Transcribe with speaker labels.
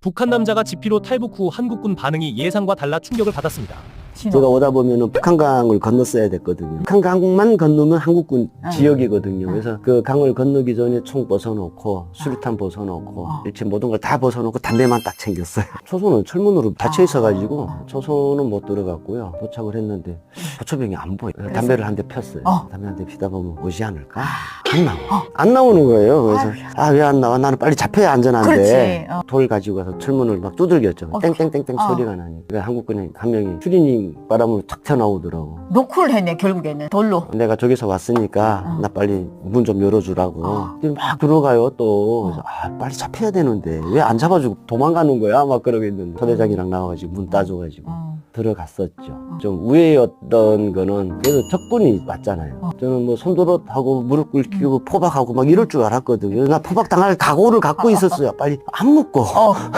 Speaker 1: 북한 남자가 지피로 탈북 후 한국군 반응이 예상과 달라 충격을 받았습니다.
Speaker 2: 제가 오다 보면은 북한강을 건넜어야 됐거든요. 북한강만 건너면 한국군
Speaker 3: 응.
Speaker 2: 지역이거든요.
Speaker 3: 응.
Speaker 2: 그래서 그 강을 건너기 전에 총 벗어놓고 수류탄 벗어놓고
Speaker 3: 어.
Speaker 2: 일체 모든 걸 다 벗어놓고 담배만 딱 챙겼어요. 초소는 철문으로 닫혀 있어가지고
Speaker 3: 아.
Speaker 2: 초소는 못 들어갔고요. 도착을 했는데 보초병이 안 보여. 요 담배를 한 대 폈어요.
Speaker 3: 어.
Speaker 2: 담배 한 대 피다 보면 오지 않을까? 안 나와. 안 나오는 거예요. 그래서 아 왜 안 나와? 나는 빨리 잡혀야 안전한데.
Speaker 3: 그렇지. 어.
Speaker 2: 돌 가지고 가서 철문을 막 두들겼죠.
Speaker 3: 어.
Speaker 2: 땡땡땡땡
Speaker 3: 어.
Speaker 2: 소리가 나니. 그러니까 한국군인 한 명이 추리닝 바람으로 탁 튀어나오더라고.
Speaker 3: 노크를 했네 결국에는 돌로.
Speaker 2: 내가 저기서 왔으니까
Speaker 3: 어.
Speaker 2: 나 빨리 문 좀 열어주라고.
Speaker 3: 어.
Speaker 2: 근데 막 들어가요 또. 그래서 아 빨리 잡혀야 되는데 왜 안 잡아주고 도망가는 거야? 막 그러겠는데 소대장이랑 나와가지고 문 따줘가지고
Speaker 3: 어.
Speaker 2: 들어갔었죠. 좀 우회였던 거는 그래도 적군이 왔잖아요.
Speaker 3: 어.
Speaker 2: 저는 뭐 손도롯하고 무릎 꿇기고 포박하고 막 이럴 줄 알았거든요. 나 포박 당할 각오를 갖고 있었어요. 빨리 안
Speaker 3: 어.